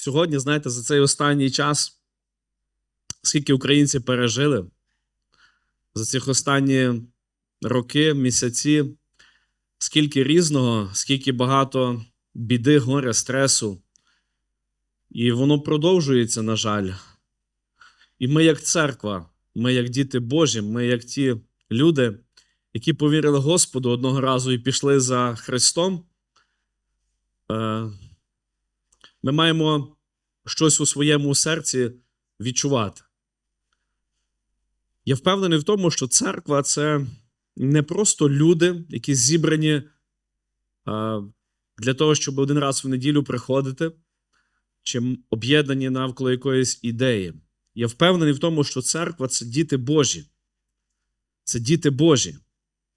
сьогодні, знаєте, за цей останній час, скільки українці пережили за цих останні роки, місяці, скільки різного, скільки багато біди, горя, стресу. І воно продовжується, на жаль. І ми, як церква, ми, як діти Божі, ми, як ті люди, які повірили Господу одного разу і пішли за Христом, е, ми маємо щось у своєму серці відчувати. Я впевнений в тому, що церква це не просто люди, які зібрані для того, щоб один раз в неділю приходити, чи об'єднані навколо якоїсь ідеї. Я впевнений в тому, що церква це діти Божі. Це діти Божі,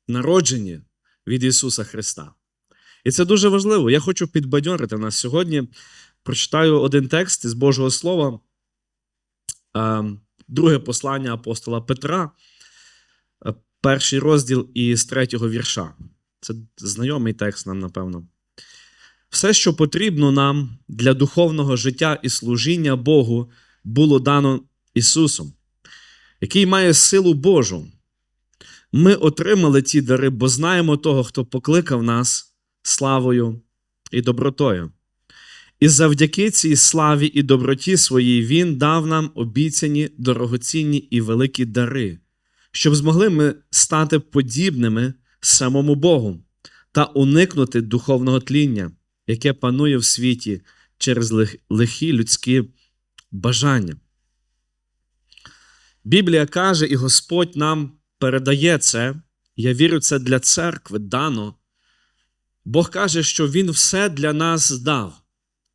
народжені від Ісуса Христа. І це дуже важливо. Я хочу підбадьорити нас сьогодні. Прочитаю один текст із Божого Слова, е, друге послання апостола Петра, е, перший розділ із третього вірша. Це знайомий текст нам, напевно. Все, що потрібно нам для духовного життя і служіння Богу, було дано Ісусом, який має силу Божу. Ми отримали ці дари, бо знаємо того, хто покликав нас славою і добротою. І завдяки цій славі і доброті своїй Він дав нам обіцяні дорогоцінні і великі дари, щоб змогли ми стати подібними самому Богу та уникнути духовного тління, яке панує в світі через лихі людські бажання. Біблія каже, і Господь нам передає це. Я вірю, це для церкви дано. Бог каже, що Він все для нас дав.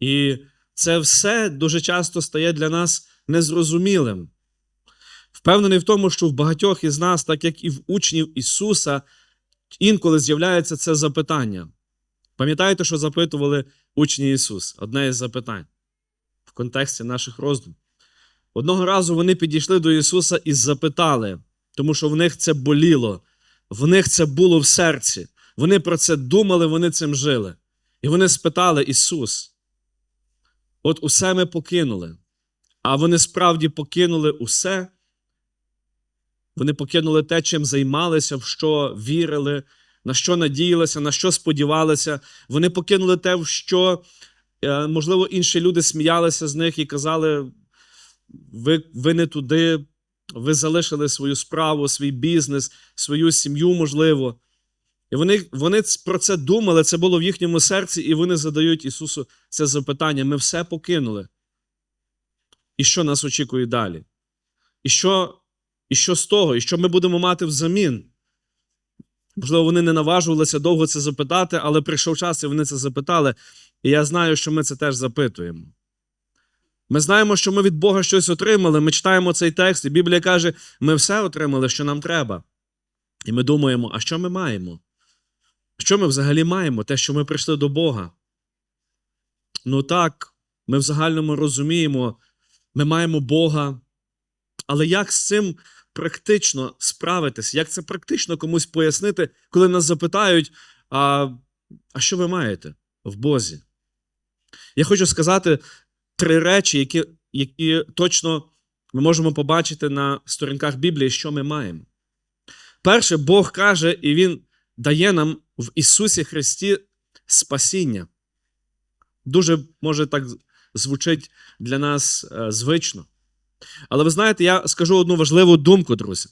І це все дуже часто стає для нас незрозумілим. Впевнений в тому, що в багатьох із нас, так як і в учнів Ісуса, інколи з'являється це запитання. Пам'ятаєте, що запитували учні Ісус? Одне із запитань в контексті наших роздумів. Одного разу вони підійшли до Ісуса і запитали, тому що в них це боліло, в них це було в серці. Вони про це думали, вони цим жили. І вони спитали Ісус: от усе ми покинули. А вони справді покинули усе. Вони покинули те, чим займалися, в що вірили, на що надіялися, на що сподівалися. Вони покинули те, в що, е, можливо, інші люди сміялися з них і казали: ви, ви не туди, ви залишили свою справу, свій бізнес, свою сім'ю, можливо. І вони, вони про це думали, це було в їхньому серці, і вони задають Ісусу це запитання: ми все покинули. І що нас очікує далі? І що, і що з того? І що ми будемо мати взамін? Можливо, вони не наважувалися довго це запитати, але прийшов час, і вони це запитали. І я знаю, що ми це теж запитуємо. Ми знаємо, що ми від Бога щось отримали. Ми читаємо цей текст, і Біблія каже: ми все отримали, що нам треба. І ми думаємо, а що ми маємо? Що ми взагалі маємо? Те, що ми прийшли до Бога. Ну так, ми в загальному розуміємо, ми маємо Бога. Але як з цим практично справитись? Як це практично комусь пояснити, коли нас запитають, а, а що ви маєте в Бозі? Я хочу сказати три речі, які, які точно ми можемо побачити на сторінках Біблії, що ми маємо. Перше, Бог каже, і Він дає нам в Ісусі Христі спасіння. Дуже, може, так звучить для нас е, звично. Але ви знаєте, я скажу одну важливу думку, друзі.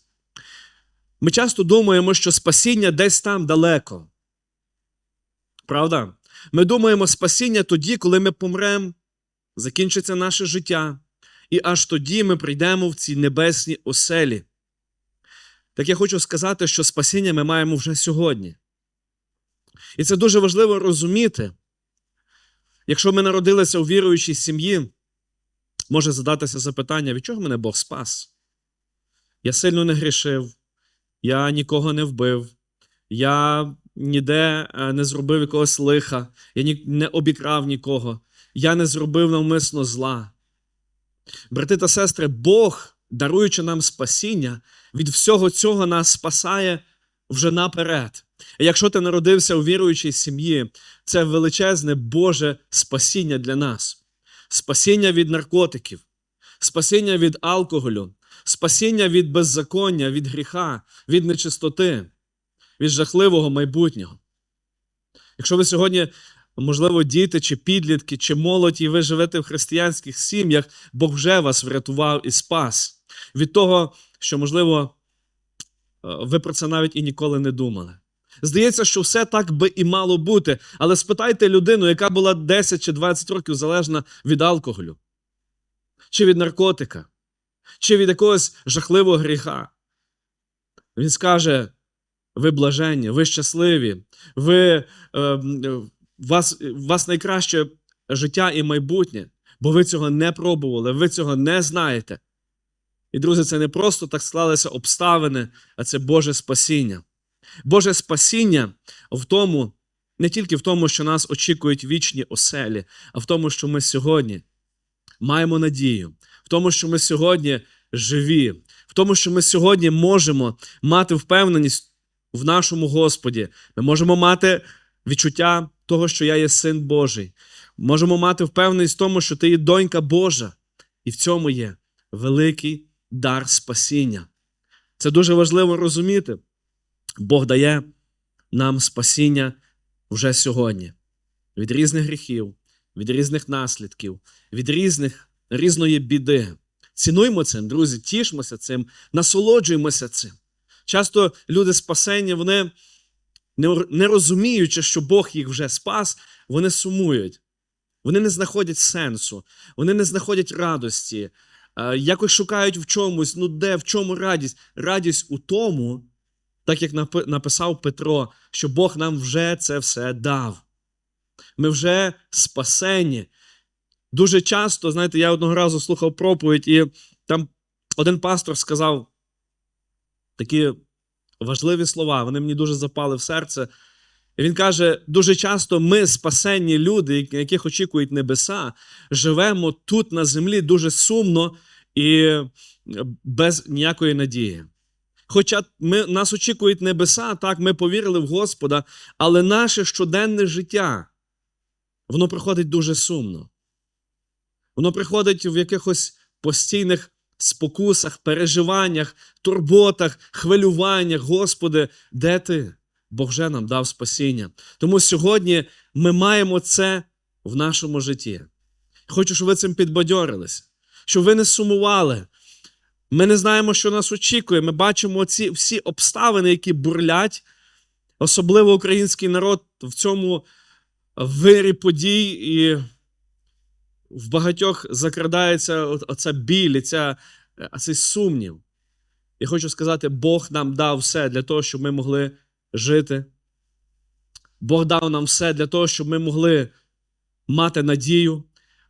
Ми часто думаємо, що спасіння десь там далеко. Правда? Ми думаємо спасіння тоді, коли ми помремо, закінчиться наше життя, і аж тоді ми прийдемо в ці небесні оселі. Так я хочу сказати, що спасіння ми маємо вже сьогодні. І це дуже важливо розуміти. Якщо ми народилися у віруючій сім'ї, може задатися запитання, від чого мене Бог спас? Я сильно не грішив, я нікого не вбив, я ніде е, не зробив якогось лиха, я не обікрав нікого, я не зробив навмисно зла. Брати та сестри, Бог, даруючи нам спасіння, від всього цього нас спасає вже наперед. Якщо ти народився у віруючій сім'ї, це величезне Боже спасіння для нас. спасіння від наркотиків, спасіння від алкоголю, спасіння від беззаконня, від гріха, від нечистоти, від жахливого майбутнього. Якщо ви сьогодні, можливо, діти чи підлітки, чи молодь, і ви живете в християнських сім'ях, Бог вже вас врятував і спас від того, що, можливо, е, ви про це навіть і ніколи не думали. Здається, що все так би і мало бути, але спитайте людину, яка була 10 чи 20 років залежна від алкоголю, чи від наркотика, чи від якогось жахливого гріха. Він скаже: ви блаженні, ви щасливі, ви, е, вас, вас найкраще життя і майбутнє, бо ви цього не пробували, ви цього не знаєте. І, друзі, це не просто так склалися обставини, а це Боже спасіння. Боже спасіння в тому, не тільки в тому, що нас очікують вічні оселі, а в тому, що ми сьогодні маємо надію, в тому, що ми сьогодні живі, в тому, що ми сьогодні можемо мати впевненість в нашому Господі. Ми можемо мати відчуття того, що я є син Божий. Можемо мати впевненість в тому, що ти є донька Божа. І в цьому є великий дар спасіння. Це дуже важливо розуміти. Бог дає нам спасіння вже сьогодні від різних гріхів, від різних наслідків, від різних, різної біди. Цінуймо цим, друзі, тішмося цим, насолоджуємося цим. Часто люди спасені, вони, не, не розуміючи, що Бог їх вже спас, вони сумують. Вони не знаходять сенсу, вони не знаходять радості, е, якось шукають в чомусь, ну де, в чому радість? Радість у тому, так як написав Петро, що Бог нам вже це все дав. Ми вже спасені. Дуже часто, знаєте, я одного разу слухав проповідь, і там один пастор сказав такі важливі слова, вони мені дуже запали в серце. І він каже: дуже часто ми, спасенні люди, яких очікують небеса, живемо тут на землі дуже сумно і без ніякої надії. Хоча ми, нас очікують небеса, так, ми повірили в Господа, але наше щоденне життя, воно приходить дуже сумно. Воно приходить в якихось постійних спокусах, переживаннях, турботах, хвилюваннях. Господи, де ти? Бог вже нам дав спасіння. Тому сьогодні ми маємо це в нашому житті. Хочу, щоб ви цим підбадьорилися, щоб ви не сумували. Ми не знаємо, що нас очікує. Ми бачимо ці всі обставини, які бурлять, особливо український народ в цьому вирі подій, і в багатьох закрадається оця біль, ця, е, цей сумнів. Я хочу сказати, Бог нам дав все для того, щоб ми могли жити. Бог дав нам все для того, щоб ми могли мати надію,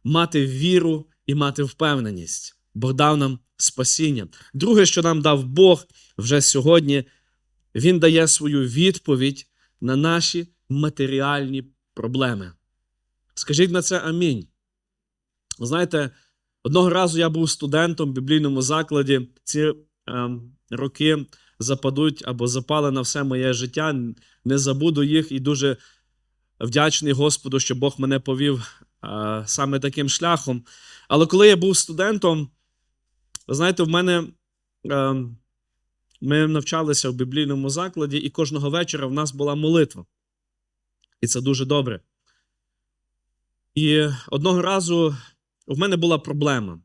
мати віру і мати впевненість. Бог дав нам спасіння. Друге, що нам дав Бог вже сьогодні, Він дає свою відповідь на наші матеріальні проблеми. Скажіть на це амінь. Знаєте, одного разу я був студентом в біблійному закладі. Ці ем, роки западуть або запали на все моє життя. Не забуду їх і дуже вдячний Господу, що Бог мене повів е, саме таким шляхом. Але коли я був студентом, ви знаєте, в мене е, ми навчалися в біблійному закладі, і кожного вечора в нас була молитва. І це дуже добре. І одного разу в мене була проблема.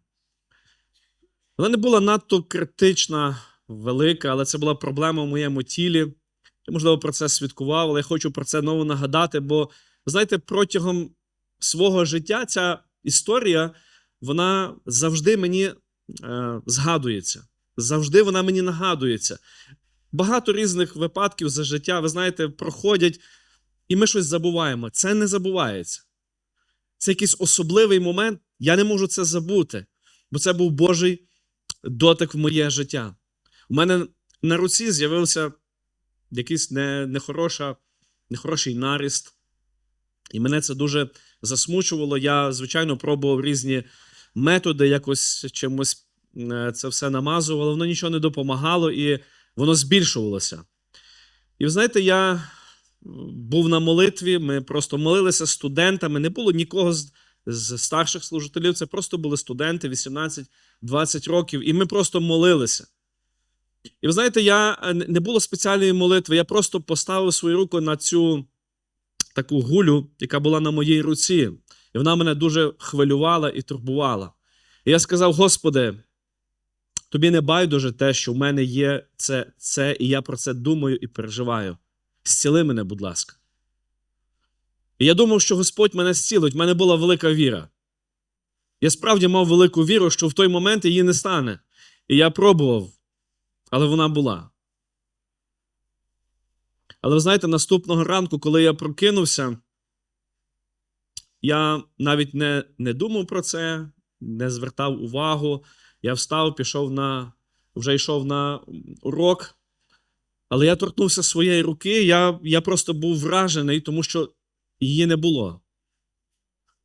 Вона не була надто критична, велика, але це була проблема в моєму тілі. Я, можливо, про це свідкував, але я хочу про це знову нагадати, бо, знаєте, протягом свого життя ця історія, вона завжди мені згадується. Завжди вона мені нагадується. Багато різних випадків за життя, ви знаєте, проходять, і ми щось забуваємо. Це не забувається. Це якийсь особливий момент. Я не можу це забути, бо це був Божий дотик в моє життя. У мене на руці з'явився якийсь не, нехороша, нехороший наріст. І мене це дуже засмучувало. Я, звичайно, пробував різні методи, якось чимось е, це все намазувало, воно нічого не допомагало і воно збільшувалося. І ви знаєте, я був на молитві, ми просто молилися студентами, не було нікого з з старших служителів. Це просто були студенти 18-20 років, і ми просто молилися. І ви знаєте, я е, не було спеціальної молитви, я просто поставив свою руку на цю таку гулю, яка була на моїй руці. І вона мене дуже хвилювала і турбувала. І я сказав: Господи, тобі не байдуже те, що в мене є це, це, і я про це думаю і переживаю. Зціли мене, будь ласка. І я думав, що Господь мене зцілить. В мене була велика віра. Я справді мав велику віру, що в той момент її не стане. І я пробував, але вона була. Але ви знаєте, наступного ранку, коли я прокинувся, я навіть не, не думав про це, не звертав увагу. Я встав, пішов на, вже йшов на урок, але я торкнувся своєї руки, я, я просто був вражений, тому що її не було.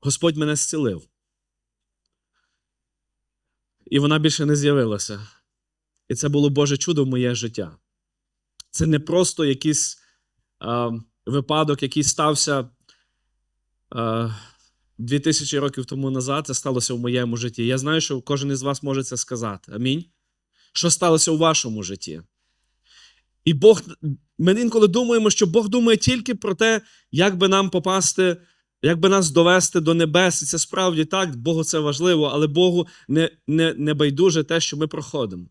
Господь мене зцілив. І вона більше не з'явилася. І це було Боже чудо в моє життя. Це не просто якийсь а, випадок, який стався а, 2000 років тому назад. Це сталося в моєму житті. Я знаю, що кожен із вас може це сказати. Амінь. Що сталося у вашому житті? І Бог, ми інколи думаємо, що Бог думає тільки про те, як би нам попасти, як би нас довести до небес. І це справді так, Богу це важливо, але Богу не, не, не байдуже те, що ми проходимо.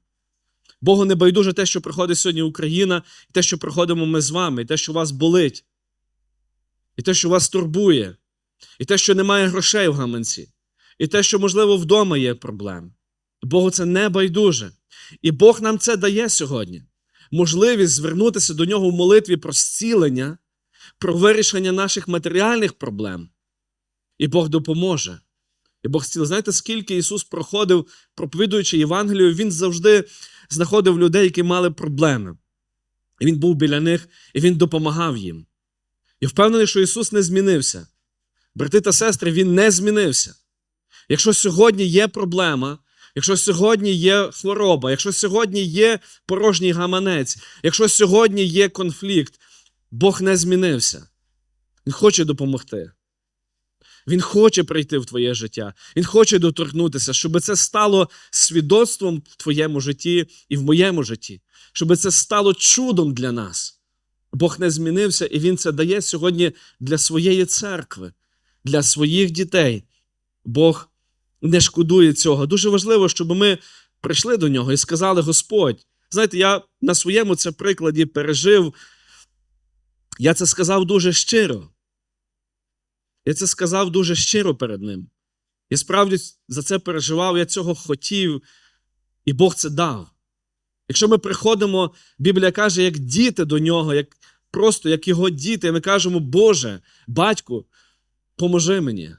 Богу не байдуже те, що проходить сьогодні Україна, і те, що проходимо ми з вами, і те, що вас болить, і те, що вас турбує, і те, що немає грошей в гаманці, і те, що, можливо, вдома є проблем. Богу це не байдуже. І Бог нам це дає сьогодні. Можливість звернутися до нього в молитві про зцілення, про вирішення наших матеріальних проблем. І Бог допоможе. І Бог зцілить. Знаєте, скільки Ісус проходив, проповідуючи Євангелію, Він завжди знаходив людей, які мали проблеми. І Він був біля них, і Він допомагав їм. І впевнений, що Ісус не змінився. Брати та сестри, Він не змінився. Якщо сьогодні є проблема, якщо сьогодні є хвороба, якщо сьогодні є порожній гаманець, якщо сьогодні є конфлікт, Бог не змінився. Він хоче допомогти. Він хоче прийти в твоє життя. Він хоче доторкнутися, щоб це стало свідоцтвом в твоєму житті і в моєму житті, щоб це стало чудом для нас. Бог не змінився, і Він це дає сьогодні для своєї церкви, для своїх дітей. Бог не шкодує цього. Дуже важливо, щоб ми прийшли до нього і сказали: Господь, знаєте, я на своєму це прикладі пережив. Я це сказав дуже щиро. Я це сказав дуже щиро перед ним. Я справді за це переживав, я цього хотів, і Бог це дав. Якщо ми приходимо, Біблія каже, як діти до нього, як просто як його діти, і ми кажемо, Боже, батьку, поможи мені,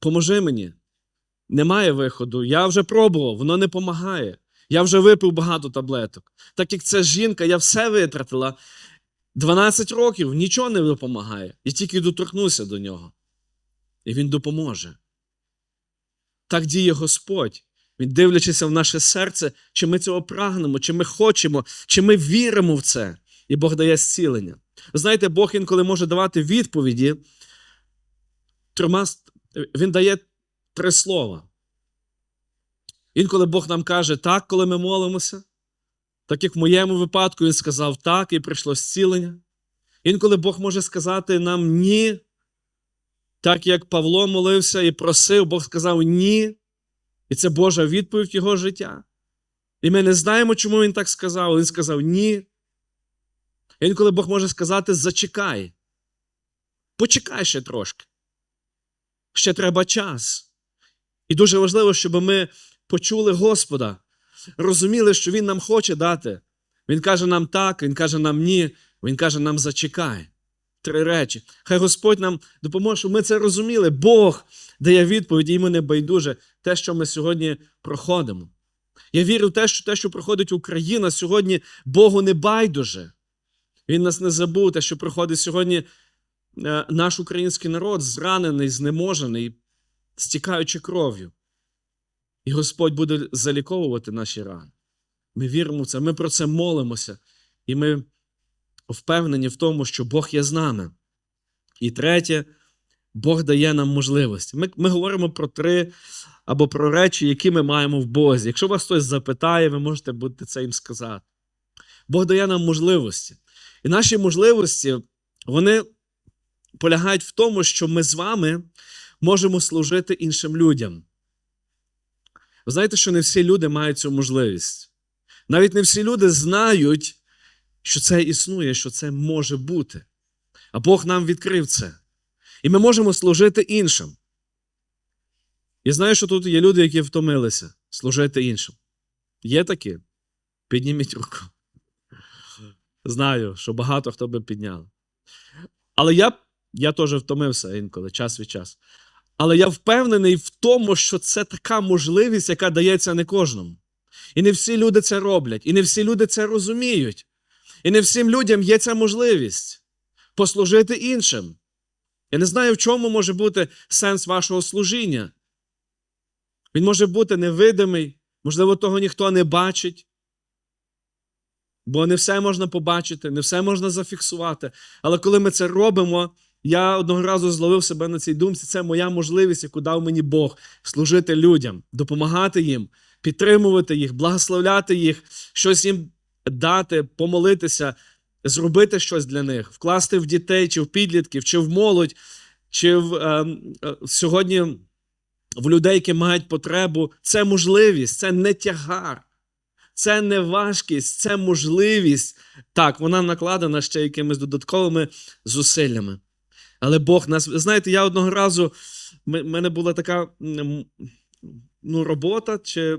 поможи мені. Немає виходу. Я вже пробував, воно не допомагає. Я вже випив багато таблеток. Так як це жінка, я все витратила. 12 років нічого не допомагає. Я тільки доторкнуся до нього. І Він допоможе. Так діє Господь. Він, дивлячися в наше серце, чи ми цього прагнемо, чи ми хочемо, чи ми віримо в це. І Бог дає зцілення. Знаєте, Бог інколи може давати відповіді. Трьома, Він дає три слова. Інколи Бог нам каже так, коли ми молимося. Так як в моєму випадку він сказав так, і прийшло зцілення. Інколи Бог може сказати нам ні. Так як Павло молився і просив, Бог сказав ні. І це Божа відповідь його життя. І ми не знаємо, чому він так сказав. Він сказав ні. Інколи Бог може сказати зачекай. Почекай ще трошки. Ще треба час. І дуже важливо, щоб ми почули Господа розуміли, що Він нам хоче дати. Він каже нам так, Він каже нам ні, Він каже нам зачекай. Три речі. Хай Господь нам допоможе, щоб ми це розуміли. Бог дає відповідь, і йому не байдуже те, що ми сьогодні проходимо. Я вірю в те, що те, що проходить Україна сьогодні, Богу не байдуже. Він нас не забув, те, що проходить сьогодні наш український народ, зранений, знеможений, стікаючи кров'ю. І Господь буде заліковувати наші рани. Ми віримо в це, ми про це молимося, і ми впевнені в тому, що Бог є з нами. І третє, Бог дає нам можливості. Ми, ми говоримо про три або про речі, які ми маємо в Бозі. Якщо вас хтось запитає, ви можете бути це їм сказати. Бог дає нам можливості. І наші можливості, вони полягають в тому, що ми з вами можемо служити іншим людям. Ви знаєте, що не всі люди мають цю можливість. Навіть не всі люди знають, що це існує, що це може бути. А Бог нам відкрив це. І ми можемо служити іншим. Я знаю, що тут є люди, які втомилися служити іншим. Є такі? Підніміть руку. Знаю, що багато хто би підняв. Але я я теж втомився інколи, час від часу. Але я впевнений в тому, що це така можливість, яка дається не кожному. І не всі люди це роблять, і не всі люди це розуміють. І не всім людям є ця можливість послужити іншим. Я не знаю, в чому може бути сенс вашого служіння. Він може бути невидимий, можливо, того ніхто не бачить. Бо не все можна побачити, не все можна зафіксувати. Але коли ми це робимо, я одного разу зловив себе на цій думці. Це моя можливість, яку дав мені Бог служити людям, допомагати їм, підтримувати їх, благословляти їх, щось їм дати, помолитися, зробити щось для них, вкласти в дітей, чи в підлітків, чи в молодь, чи в е, е, сьогодні в людей, які мають потребу. Це можливість, це не тягар. Це не важкість, це можливість. Так, вона накладена ще якимись додатковими зусиллями. Але Бог нас. Знаєте, я одного разу в мене була така ну, робота, чи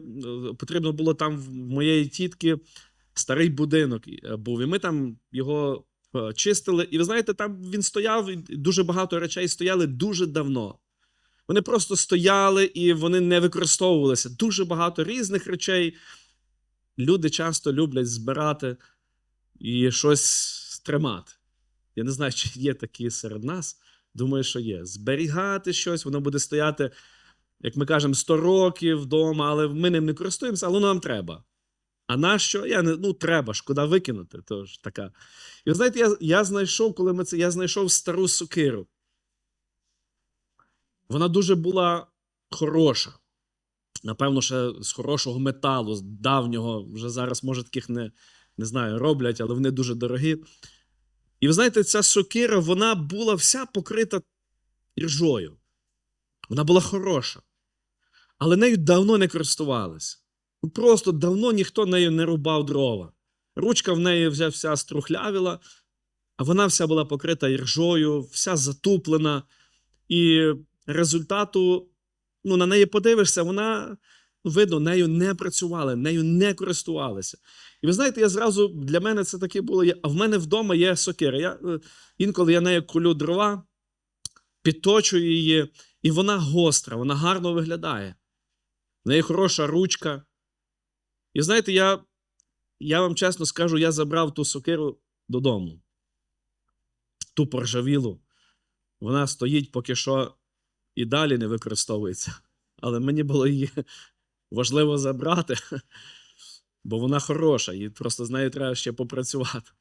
потрібно було там в моєї тітки старий будинок був. І ми там його чистили. І ви знаєте, там він стояв, і дуже багато речей стояли дуже давно. Вони просто стояли і вони не використовувалися. Дуже багато різних речей. Люди часто люблять збирати і щось тримати. Я не знаю, чи є такі серед нас. Думаю, що є. Зберігати щось, воно буде стояти, як ми кажемо, 100 років вдома, але ми ним не користуємося, але воно нам треба. А на що? Я не, ну, треба, шкода викинути. Тож така. І ви знаєте, я я знайшов, коли ми це я знайшов стару сокиру. Вона дуже була хороша. Напевно, ще з хорошого металу, з давнього, вже зараз, може, таких не не знаю, роблять, але вони дуже дорогі. І ви знаєте, ця сокира, вона була вся покрита іржою. Вона була хороша. Але нею давно не користувалися. Ну, просто давно ніхто нею не рубав дрова. Ручка в неї вже вся струхлявіла, а вона вся була покрита іржою, вся затуплена. І результату, ну, на неї подивишся, вона, видно, нею не працювали, нею не користувалися. І ви знаєте, я зразу для мене це таке було. А в мене вдома є сокира. Я, е, Інколи я нею колю дрова, підточую її, і вона гостра, вона гарно виглядає. В неї хороша ручка. І знаєте, я я вам чесно скажу, я забрав ту сокиру додому. Ту поржавілу. Вона стоїть поки що і далі не використовується. Але мені було її важливо забрати, бо вона хороша, і просто з нею треба ще попрацювати.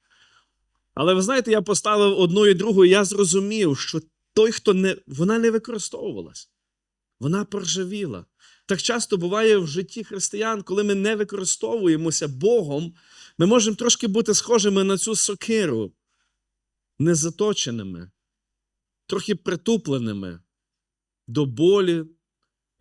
Але ви знаєте, я поставив одну і другу, і я зрозумів, що той, хто не. Вона не використовувалась, вона поржавіла. Так часто буває в житті християн, коли ми не використовуємося Богом, ми можемо трошки бути схожими на цю сокиру, незаточеними, трохи притупленими до болі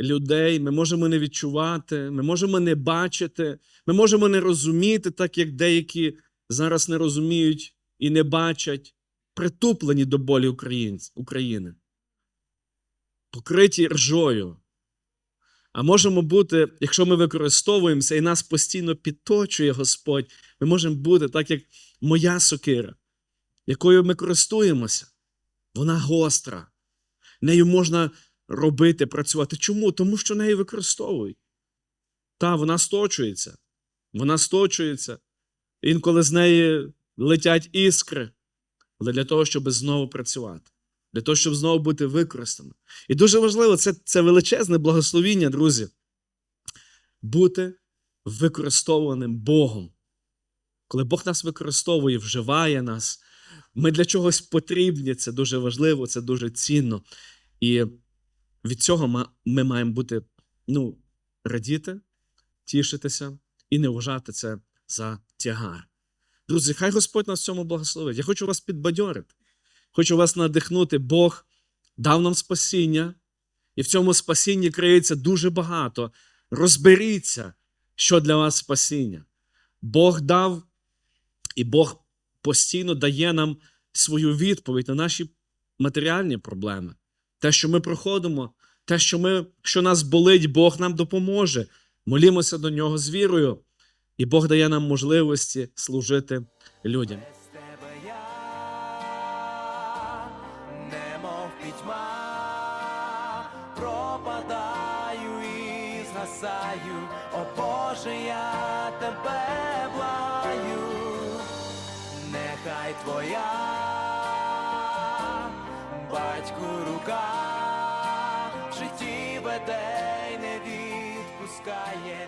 людей. Ми можемо не відчувати, ми можемо не бачити, ми можемо не розуміти, так як деякі зараз не розуміють і не бачать, притуплені до болі України, покриті ржою. А можемо бути, якщо ми використовуємося і нас постійно підточує Господь, ми можемо бути так, як моя сокира, якою ми користуємося. Вона гостра. Нею можна робити, працювати. Чому? Тому що нею використовують. Та, вона сточується. Вона сточується. Інколи з неї летять іскри, але для того, щоб знову працювати для того, щоб знову бути використано. І дуже важливо, це, це величезне благословіння, друзі, бути використовуваним Богом. Коли Бог нас використовує, вживає нас, ми для чогось потрібні, це дуже важливо, це дуже цінно. І від цього ми маємо бути ну, радіти, тішитися і не вважати це за тягар. Друзі, хай Господь нас в цьому благословить. Я хочу вас підбадьорити, хочу вас надихнути. Бог дав нам спасіння, і в цьому спасінні криється дуже багато. Розберіться, що для вас спасіння. Бог дав, і Бог постійно дає нам свою відповідь на наші матеріальні проблеми. Те, що ми проходимо, те, що, ми, що нас болить, Бог нам допоможе. Молімося до нього з вірою, і Бог дає нам можливості служити людям. Згасаю, о Боже, я тебе благаю, нехай твоя батьку рука. В житті веде й не відпускає,